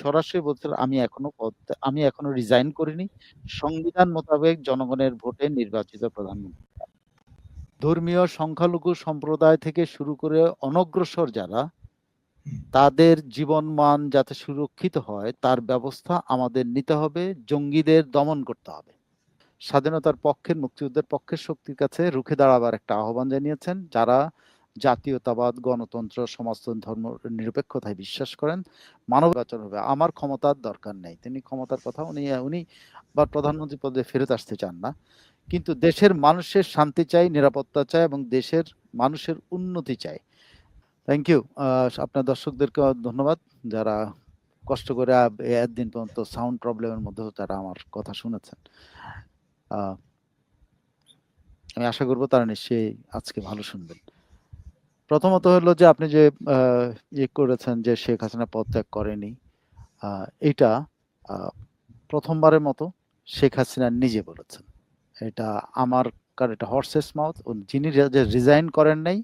সরাসরি বলছেন আমি এখনও আমি এখনও রিজাইন করিনি। সংবিধান মোতাবেক জনগণের ভোটে নির্বাচিত প্রধানমন্ত্রী। ধর্মীয় সংখ্যালঘু সম্প্রদায় থেকে শুরু করে অনগ্রসর যারা, তাদের জীবনমান যাতে সুরক্ষিত হয়, তার ব্যবস্থা আমাদের নিতে হবে। জঙ্গিদের দমন করতে হবে। স্বাধীনতার পক্ষের, মুক্তিযুদ্ধের পক্ষের শক্তির কাছে রুখে দাঁড়াবার একটা আহ্বান জানিয়েছেন। যারা জাতীয়তাবাদ, গণতন্ত্র, সমাজতন্ত্র, ধর্ম নিরপেক্ষতায় বিশ্বাস করেন, মানব নির্বাচন হবে। আমার ক্ষমতার দরকার নেই। তিনি ক্ষমতার কথা উনি উনি বা প্রধানমন্ত্রী পদে ফেরত আসতে চান না। কিন্তু দেশের মানুষের শান্তি চাই, নিরাপত্তা চাই এবং দেশের মানুষের উন্নতি চাই। Thank you. আপনার দর্শকদেরকে ধন্যবাদ। যারা কষ্ট করে একদিন পর্যন্ত সাউন্ড প্রবলেম এর মধ্যেও তারা আমার কথা শুনেছেন। আমি আশা করব তারা নিশ্চয়ই আজকে ভালো শুনবেন। প্রথমত হলো যে আপনি যে ইয়ে করেছেন যে শেখ হাসিনা পদত্যাগ করেনি। এটা প্রথমবারের মতো শেখ হাসিনা নিজে বলেছেন। এটা আমার কার এটা হর্সেস মাউথ যিনি রিজাইন করেন নাই,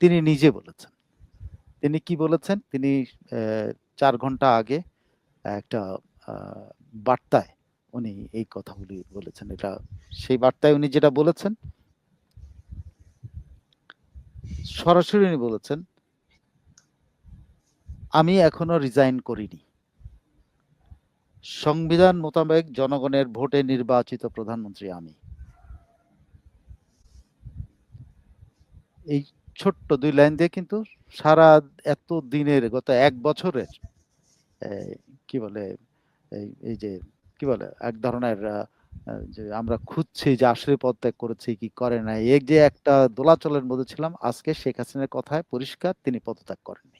তিনি নিজে বলেছেন। তিনি কি বলেছেন? তিনি চার ঘণ্টা আগে একটা বার্তায় উনি এই কথাগুলি বলেছেন। এটা, সেই বার্তায় উনি যেটা বলেছেন সরাসরি উনি বলেছেন, আমি এখনও রিজাইন করিনি। সংবিধান মোতাবেক জনগণের ভোটে নির্বাচিত প্রধানমন্ত্রী আমি। এই ছোট্ট দুই লাইন দিয়ে কিন্তু সারা এত দিনের, গত এক বছরের কি বলে, এই যে, কি বলে, এক ধরনের যে আমরা খুঁজছি যে আসলে পদত্যাগ করেছে, কি করে নাই। এই যে একটা দোলাচলের মধ্যে ছিলাম, আজকে শেখ হাসিনার কথায় পরিষ্কার তিনি পদত্যাগ করেননি।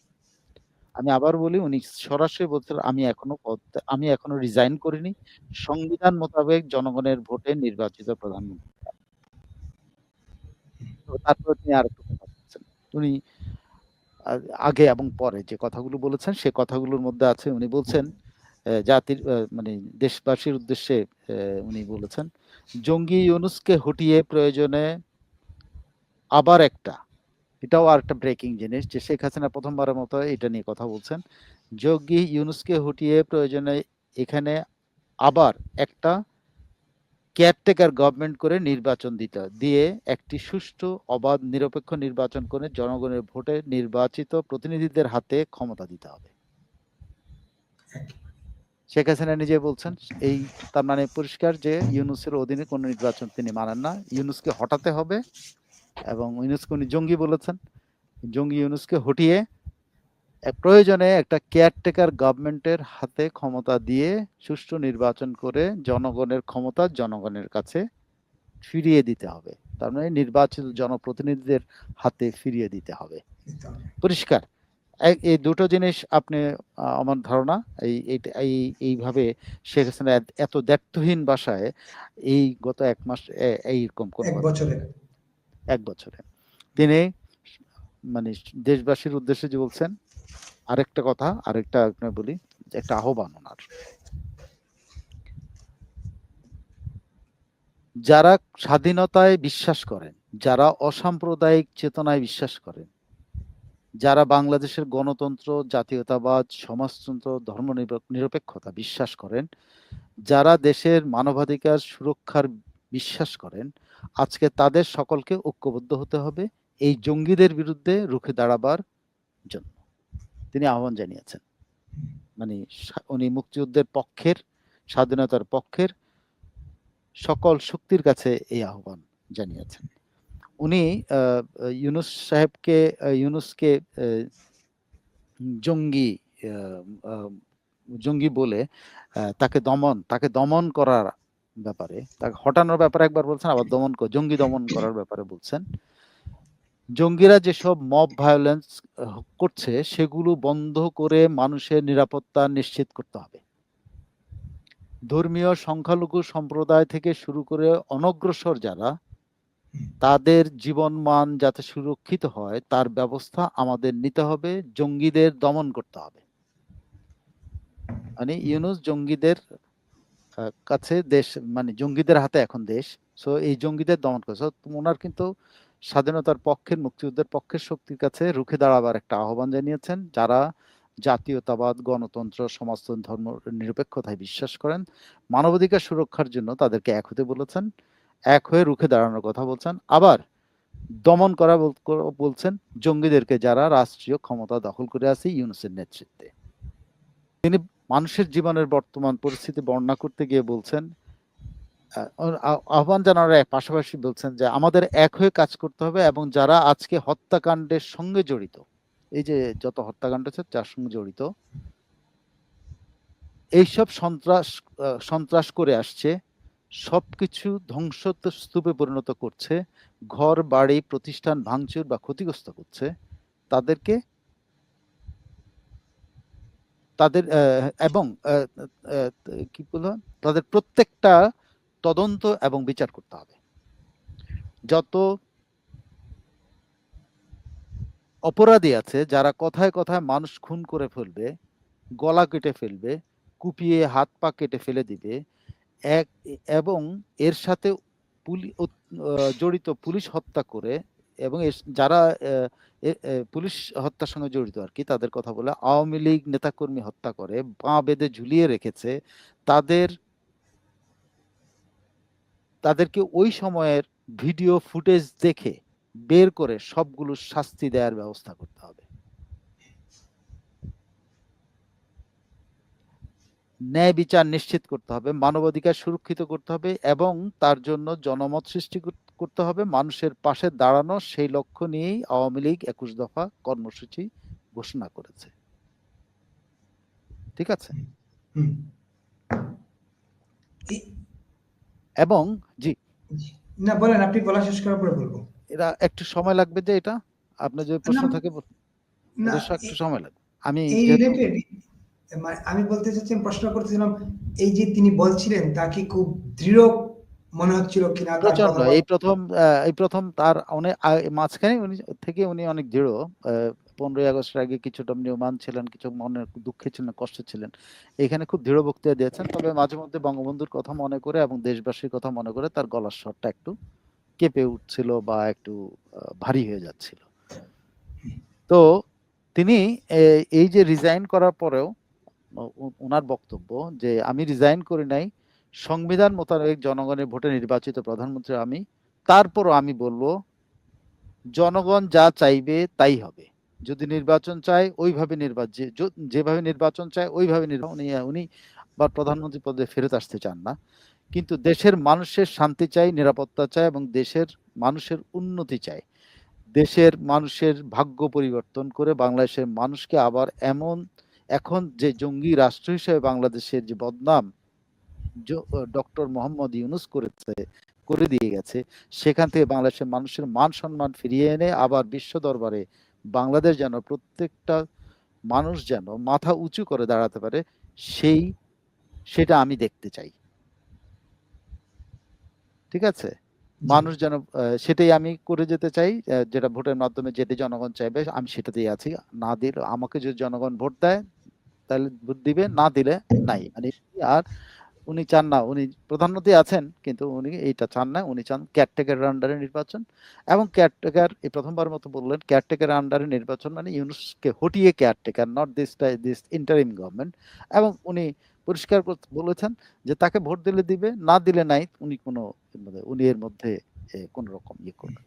আমি আবার বলি, উনি সরাসরি বলছেন আমি এখনও পদত্যাগ আমি এখনও রিজাইন করিনি। সংবিধান মোতাবেক জনগণের ভোটে নির্বাচিত প্রধানমন্ত্রী। তারপরে তিনি বলছেন। উনি আগে এবং পরে যে কথাগুলো বলেছেন, সে কথাগুলোর মধ্যে আছে, উনি বলছেন জাতির মানে দেশবাসীর উদ্দেশ্যে উনি বলেছেন, জঙ্গি ইউনুসকে হটিয়ে প্রয়োজনে আবার একটা এটাও আরেকটা ব্রেকিং জিনিস যে শেখ হাসিনা প্রথমবারের মতো এটা নিয়ে কথা বলছেন। জঙ্গি ইউনুসকে হটিয়ে প্রয়োজনে এখানে আবার একটা কেয়ারটেকার গভর্নমেন্ট করে নির্বাচন দিতে দিয়ে একটি সুষ্ঠু, অবাধ, নিরপেক্ষ নির্বাচন করে জনগণের ভোটে নির্বাচিত প্রতিনিধিদের হাতে ক্ষমতা দিতে হবে। শেখ হাসিনা নিজে বলছেন, এই তার মানে পরিষ্কার যে ইউনুসের অধীনে কোনো নির্বাচন তিনি মানেন না। ইউনুসকে হটাতে হবে এবং ইউনুসকে উনি জঙ্গি বলেছেন। জঙ্গি ইউনুসকে হটিয়ে প্রয়োজনে একটা কেয়ারটেকার গভর্নমেন্টের হাতে ক্ষমতা দিয়ে সুষ্ঠু নির্বাচন করে জনগণের ক্ষমতা জনগণের কাছে ফিরিয়ে দিতে হবে। তার মানে নির্বাচিত জনপ্রতিনিধিদের হাতে ফিরিয়ে দিতে হবে। পরিষ্কার। এই দুটো জিনিস আপনি আমার ধারণা এই এই এইভাবে শেখ হাসিনা এত দ্ব্যর্থহীন ভাষায় এই গত এক মাস এইরকম কোনো ১ বছরে। ১ বছরে। তিনি মানে দেশবাসীর উদ্দেশ্যে যে বলছেন আরেকটা কথা আরেকটা আপনার বলি একটা আহ্বান উনার। যারা স্বাধীনতায় বিশ্বাস করেন, যারা অসাম্প্রদায়িক চেতনায় বিশ্বাস করেন, যারা বাংলাদেশের গণতন্ত্র, জাতীয়তাবাদ, সমাজতন্ত্র, ধর্ম নিরপেক্ষতা বিশ্বাস করেন, যারা দেশের মানবাধিকার সুরক্ষার বিশ্বাস করেন, আজকে তাদের সকলকে ঐক্যবদ্ধ হতে হবে এই জঙ্গিদের বিরুদ্ধে রুখে দাঁড়াবার জন্য। তিনি আহ্বান জানিয়েছেন। মানে উনি মুক্তিযুদ্ধের পক্ষের, স্বাধীনতার পক্ষের সকল শক্তির কাছে এই আহ্বান জানিয়েছেন। উনি ইউনুস সাহেবকে ইউনুসকে জঙ্গি জঙ্গি বলে তাকে দমন তাকে দমন করার ব্যাপারে, তাকে হটানোর ব্যাপারে একবার বলছেন, আবার দমন জঙ্গি দমন করার ব্যাপারে বলছেন। জঙ্গিরা যেসব মব ভায়োলেন্স করছে, সেগুলো বন্ধ করে মানুষের নিরাপত্তা নিশ্চিত করতে হবে। ধর্মীয় সংখ্যালঘু সম্প্রদায় থেকে শুরু করে অনগ্রসর যারা তাদের জীবনমান যাতে সুরক্ষিত হয়, তার ব্যবস্থা আমাদের নিতে হবে। জঙ্গিদের দমন করতে হবে। মানে ইউনুস জঙ্গিদের কাছে দেশ মানে জঙ্গিদের হাতে এখন দেশ। সো এই জঙ্গিদের দমন করে। সো উনার কিন্তু স্বাধীনতার পক্ষের, মুক্তিযুদ্ধের পক্ষের শক্তির কাছে রুখে দাঁড়াবার একটা আহ্বান জানিয়েছেন। যারা জাতীয়তাবাদ, গণতন্ত্র, সমাজতন্ত্র, ধর্ম নিরপেক্ষতায় বিশ্বাস করেন, মানবাধিকার সুরক্ষার জন্য তাদেরকে এক হতে বলেছেন এক হয়ে রুখে দাঁড়ানোর কথা বলছেন। আবার দমন করা বলছেন জঙ্গিদেরকে যারা রাষ্ট্রীয় ক্ষমতা দখল করে আছে ইউনুসের নেতৃত্বে। তিনি মানুষের জীবনের বর্তমান পরিস্থিতি বর্ণনা করতে গিয়ে বলছেন আহ, আহ- আহ্বান জানানোর পাশাপাশি বলছেন যে আমাদের এক হয়ে কাজ করতে হবে এবং যারা আজকে হত্যাকাণ্ডের সঙ্গে জড়িত এই যে যত হত্যাকাণ্ড আছে যার সঙ্গে জড়িত এইসব সন্ত্রাস সন্ত্রাস করে আসছে। সবকিছু ধ্বংস স্তূপে পরিণত করছে, ঘর, বাড়ি, প্রতিষ্ঠান ভাঙচুর বা ক্ষতিগ্রস্ত করছে, তাদেরকে তাদের এবং কি বলব? তাদের প্রত্যেকটা তদন্ত এবং বিচার করতে হবে। যত অপরাধী আছে, যারা কথায় কথায় মানুষ খুন করে ফেলবে, গলা কেটে ফেলবে, কুপিয়ে হাত পা কেটে ফেলে দিবে এক, এবং এর সাথে পুলি জড়িত পুলিশ হত্যা করে এবং যারা পুলিশ হত্যার সঙ্গে জড়িত আর কি, তাদের কথা বলে আওয়ামী লীগ নেতাকর্মী হত্যা করে, বাঁ বেঁধে ঝুলিয়ে রেখেছে, তাদের, তাদেরকে ওই সময়ের ভিডিও ফুটেজ দেখে বের করে সবগুলো শাস্তি দেওয়ার ব্যবস্থা করতে হবে। ন্যায় বিচার নিশ্চিত করতে হবে মানবাধিকার সুরক্ষিত করতে হবে এবং তার জন্য জনমত সৃষ্টি করতে হবে। মানুষের পাশে দাঁড়ানো সেই লক্ষ্য নিয়েই আওয়ামী লীগ একুশ দফা কর্মসূচি ঘোষণা করেছে। ঠিক আছে? এবং জি। না বলেন আপনি বলা শেষ করার পরে বলব। এরা একটু সময় লাগবে যে এটা? আপনার যদি প্রশ্ন থাকে একটু সময় লাগবে। আমি আমি বলতে চাচ্ছি প্রশ্ন করতেছিলাম এই যে তিনি বলছিলেন তা কি খুব দৃঢ় মনে হচ্ছিল কিনা প্রচণ্ড। এই প্রথম এই প্রথম তার অনেক মাঝখানে উনি থেকে উনি অনেক দৃঢ়। পনেরোই আগস্টের আগে কিছুটা নিয়মান ছিলেন কিছু মনে দুঃখে ছিলেন কষ্ট ছিলেন। এখানে খুব দৃঢ় বক্তৃতা দিয়েছেন তবে মাঝে মধ্যে বঙ্গবন্ধুর কথা মনে করে এবং দেশবাসীর কথা মনে করে তার গলার স্বরটা একটু কেঁপে উঠছিল বা একটু ভারী হয়ে যাচ্ছিল। তো তিনি এই যে রিজাইন করার পরেও ওনার বক্তব্য যে আমি রিজাইন করি নাই, সংবিধান মোতাবেক জনগণের ভোটে নির্বাচিত প্রধানমন্ত্রী আমি, তারপরও আমি বলব, জনগণ যা চাইবে তাই হবে। যদি নির্বাচন চায়, ওইভাবে নির্বাচন যেভাবে নির্বাচন চায়, ওইভাবে নির্বাচন উনি বা প্রধানমন্ত্রী পদে ফেরত আসতে চান না। কিন্তু দেশের মানুষের শান্তি চাই, নিরাপত্তা চায় এবং দেশের মানুষের উন্নতি চায় দেশের মানুষের ভাগ্য পরিবর্তন করে বাংলাদেশের মানুষকে আবার এমন এখন যে জঙ্গি রাষ্ট্র হিসেবে বাংলাদেশের যে বদনাম ডক্টর মোহাম্মদ ইউনুস করেছে করে দিয়ে গেছে সেখান থেকে বাংলাদেশের মানুষের মান সম্মান ফিরিয়ে এনে আবার বিশ্ব দরবারে বাংলাদেশ যেন প্রত্যেকটা মানুষ যেন মাথা উঁচু করে দাঁড়াতে পারে সেই সেটা আমি দেখতে চাই। ঠিক আছে? মানুষ যেন সেটাই আমি করে যেতে চাই যেটা ভোটের মাধ্যমে যেটা জনগণ চাইবে আমি সেটাতেই আছি। না দিলে আমাকে যদি জনগণ ভোট দেয় তাহলে দিবে, না দিলে নাই। মানে আর উনি চান না, উনি প্রধানমন্ত্রী আছেন, কিন্তু উনি এইটা চান না, উনি চান কেয়ারটেকার আন্ডারে নির্বাচন। এবং কেয়ারটেকার এই প্রথমবার মতো বললেন কেয়ারটেকার আন্ডারে নির্বাচন মানে ইউনুসকে হটিয়ে caretaker not this this interim government এবং উনি পরিষ্কার বলেছেন যে তাকে ভোট দিলে দিবে, না দিলে নাই, উনি কোনো মানে উনি এর মধ্যে কোনো রকম ইয়ে করবেন।